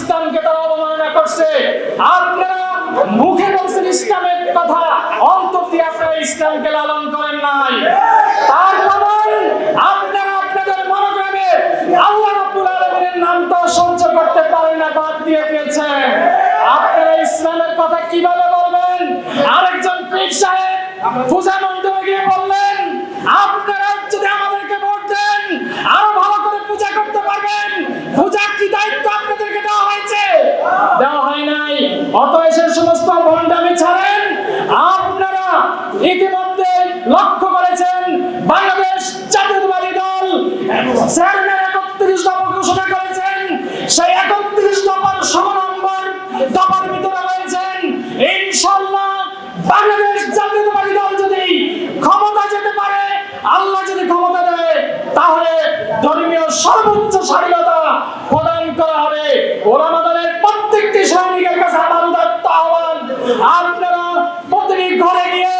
ইসলামকে তারা অবমাননা করছে। আপনারা মুখে বলছেন ইসলামের কথা অন্তর দিয়ে আপনারা ইসলামকে লালন করেন নাই। তার প্রমাণ আপনারা আপনাদের মনোগ্রামে আল্লাহ রাব্বুল আলামিনের নামটা সহ্য করতে পারেন না, বাদ দিয়ে দিয়েছেন। আপনারা ইসলামের কথা কীভাবে বলবেন? আরেকজন পীর সাহেব, পূজা মণ্ডপে গিয়ে বললেন নাই অত এসে সমস্ত ভণ্ডামি ছাড়েন। আপনারা ইতিমধ্যে লক্ষ্য করেছেন, বাংলাদেশ জাতীয়তাবাদী দল চেয়ারম্যান একত্রিশ দফা ঘোষণা করেছেন। সেই একত্রিশ দফার সমনম্বর দফার ভিতরে রয়েছেন। ইনশাল্লাহ বাংলাদেশ জাতীয়তাবাদী দল যদি ক্ষমতা যেতে পারে, আল্লাহ যদি ক্ষমতা দেয়, তাহলে ধর্মীয় সর্বোচ্চ স্বাধীনতা প্রদান করা হবে। পক্ষ প্রতিটি ঘরে গিয়ে